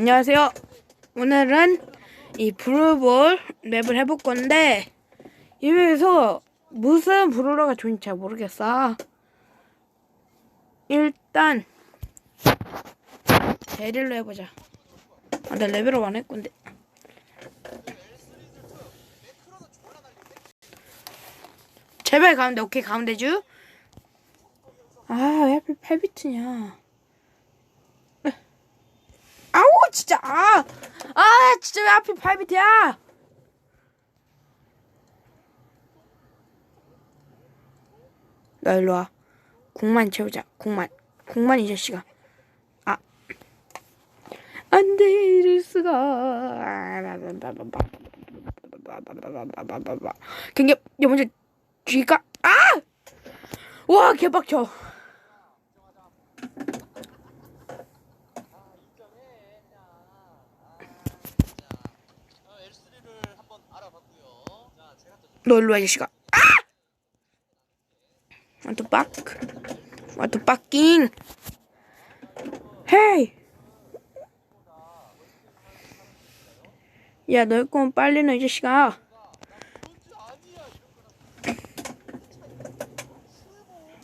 안녕하세요. 오늘은 이 브루볼 맵을 해볼 건데 여기에서 무슨 브루러가 좋은지 잘 모르겠어. 일단 대릴로 해보자. 아, 나 레벨업 안 했건데. 제발 가운데 오케이 가운데 주. 아 왜 하필 8비트냐. 아우 진짜 아, 아 진짜 왜 하필 8비트야? 너 일로 와. 공만 채우자. 공만. 공만 이 자식아. 아. 안 돼, 이럴 수가. 경계, 야, 먼저, 쥐가, 아! 와, 개빡쳐. L3를 한번 알아봤고요. 자, 제가 또 너 일로 와, 이 자식아. 아! What the fuck? What the fucking? Hey! 야, 너일 거면 빨리 너, 이 자식아.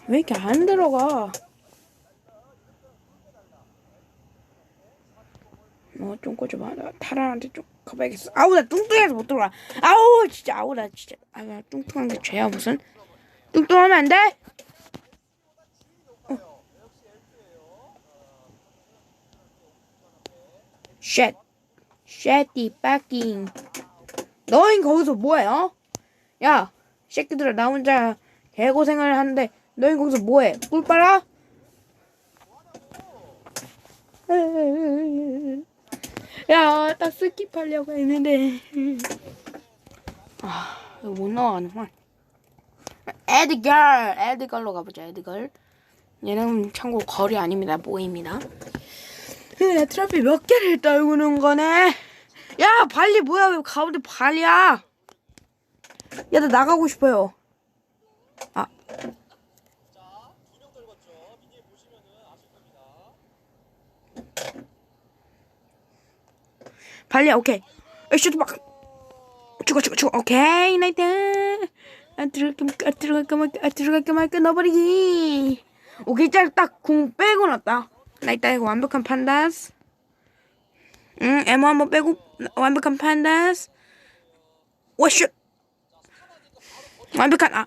왜 이렇게 안 들어가? 너 좀. 나 타라한테 좀 가봐야겠어. 아우, 나 뚱뚱해서 못 들어가. 아우, 진짜, 아우, 나 진짜. 아, 나 뚱뚱한 게 죄야, 무슨? 뚱뚱하면 안 돼? 어. 쉣. 쉣이 빠킹. 너흰 거기서 뭐해, 어? 야, 새끼들아, 나 혼자 개고생을 하는데, 너흰 거기서 뭐해? 꿀 빨아? 야, 딱 스킵하려고 했는데. 아, 이거 못 나가는구만. 에드걸! 에드걸로 가보자, 에드걸. 얘는 참고 거리 아닙니다, 모입니다. 야, 트러피 몇 개를 떨구는 거네? 야, 발리 뭐야? 왜 가운데 발이야? 야, 나 나가고 싶어요. 아, 두명 떨궜죠. 미니에 보시면은 아실 겁니다. 발리야, 오케이. 에, 슈트 막. 죽어, 죽어, 죽어. 오케이, 나이트. 안 들어갈까 말까, 안 들어갈까 말까, 안 들어갈까 말까, 넣어버리기. 오케이, 짤, 딱, 궁 빼고 났다. 나이트, 완벽한 판다스. 응, 에모 한번 빼고, 완벽한 판다스. 와, 슛. 완벽한, 아.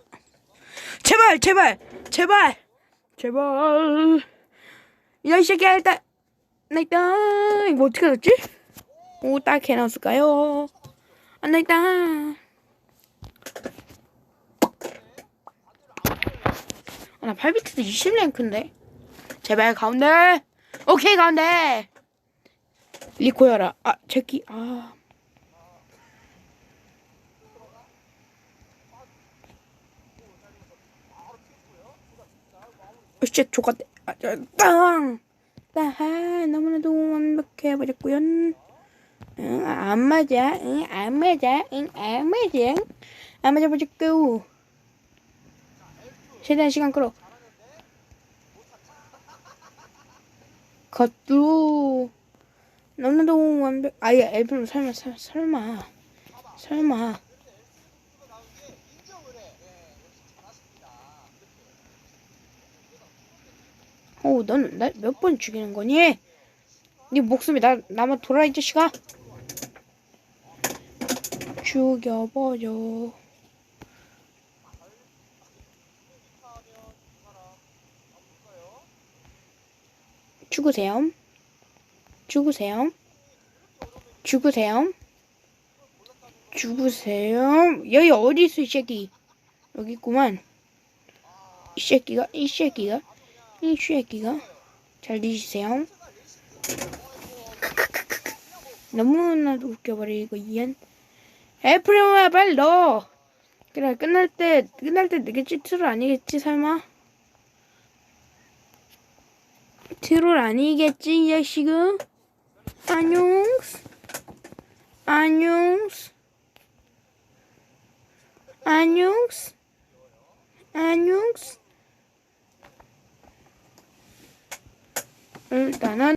제발, 제발, 제발, 제발. 야, 이 새끼야, 일단. 나이트. 이거 어떻게 알았지? 오, 딱 해놨을까요? 안 나있다. 아, 나 8비트도 20랭크인데. 제발, 가운데. 오케이, 가운데. 리코여라. 아, 제키, 아. 어, 씨, 족같대. 아, 저, 땅! 땅! 너무나도 완벽해 버렸구요. 응, 안 맞아. 응, 안 맞아. 응, 안 맞아. 안 맞아 보자꾸. 최대한 시간 끌어. 겉도 너무나도 완벽. 아예 앨범 설마 설- 설마 설마. 어, 너는 날몇번 죽이는 거니? 네 목숨이 나 나만 돌아 이 자식아. 죽여버려. 죽으세요. 죽으세요. 죽으세요. 죽으세요. 여기 어디 있어 이 새끼? 여기 있구만. 이 새끼가 이 새끼가 이 새끼가 잘 뒤지세요. 너무나도 웃겨버리고 이 엔 애플이야 빨리 넣어. 그래 끝날 때 끝날 때 되겠지 트롤 아니겠지 설마? 트롤 아니겠지 이 자식은 안녕 안녕 안녕 안녕 일단은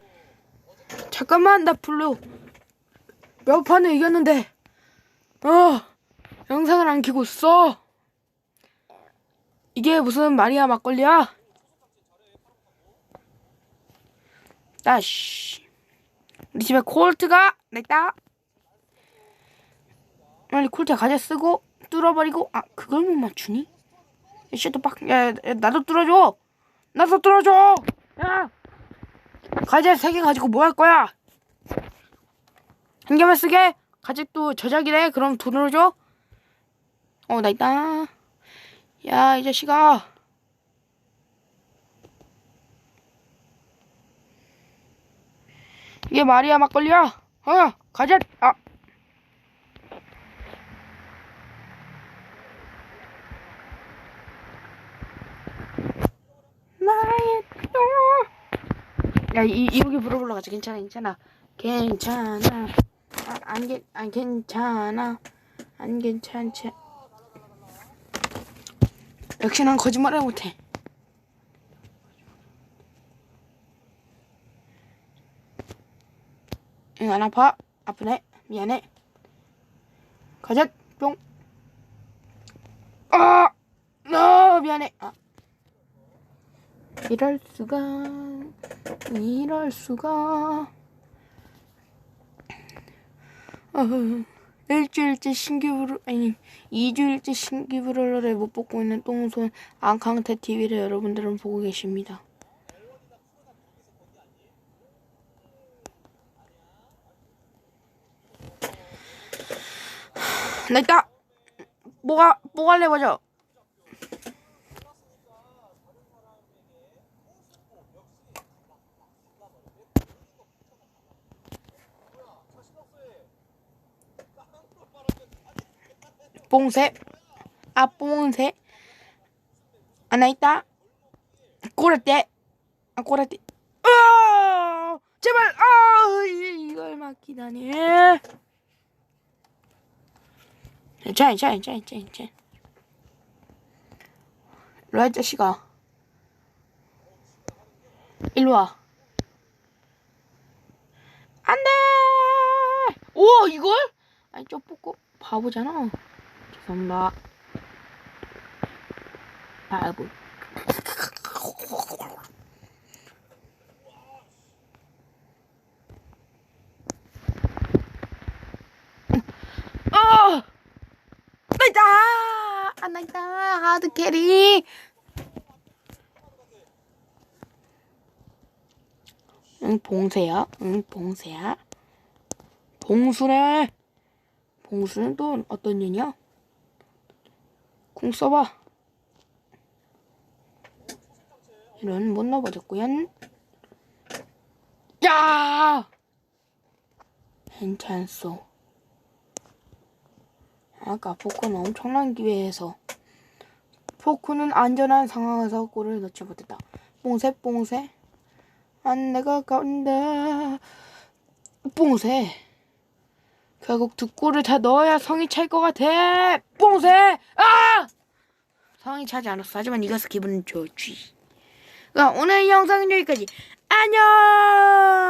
잠깐만 나 블루 몇 판을 이겼는데 어 영상을 안 켜고 있어. 이게 무슨 말이야 막걸리야? 나씨. 우리 집에 콜트가 냈다. 빨리 콜트 가재 쓰고 뚫어버리고 아 그걸 못 맞추니? 셔터 빡 야, 야, 나도 뚫어줘. 나도 뚫어줘. 야 가재 세 개 가지고 뭐 할 거야? 한 개만 쓰게 가재도 저작이래 그럼 돈으로 줘 어 나 있다 야 이 자식아 이게 말이야 막걸리야 어 가재 아 나의 또. 야, 이, 이렇게 물어보러 가자. 괜찮아, 괜찮아. 괜찮아. 아, 안, 괜, 안 괜찮아. 안 괜찮지. 역시 난 거짓말을 못해. 응, 안 아파. 아프네. 미안해. 가자, 뿅. 아! 아, 미안해. 아. 이럴 수가 이럴 수가 어, 일주일째 신규브로 아니 이주일째 신규브롤러를 못 뽑고 있는 똥손 안강태 TV를 여러분들은 보고 계십니다. 나 있다. 뭐가 뭐가 레버죠? 뽕새? 아 뽕새? 하나 있다 꼬라떼? 아 꼬라떼. 아 제발! 아 이- 이걸 막히다니. 괜찮아 괜찮아 괜찮아 괜찮아 로아 자식아. 일로와. 안돼! 오 이걸? 아니 저 뽑고 바보잖아 죄송합니다 바보 어! 아, 캐리! 응, 봉쇄야. 응, 봉쇄야. 봉수네. 봉수는 또 어떤 년이야? 궁 써봐. 이런 못 넣어버렸구연. 야! 괜찮소. 아까 포크는 엄청난 기회에서 포크는 안전한 상황에서 골을 넣지 못했다. 뽕새 뽕새 안내가 간다. 뽕새 결국 두 골을 다 넣어야 성이 찰 것 같아. 뽕새 아 성이 차지 않았어. 하지만 이것은 기분은 좋지. 그럼 오늘 영상은 여기까지. 안녕.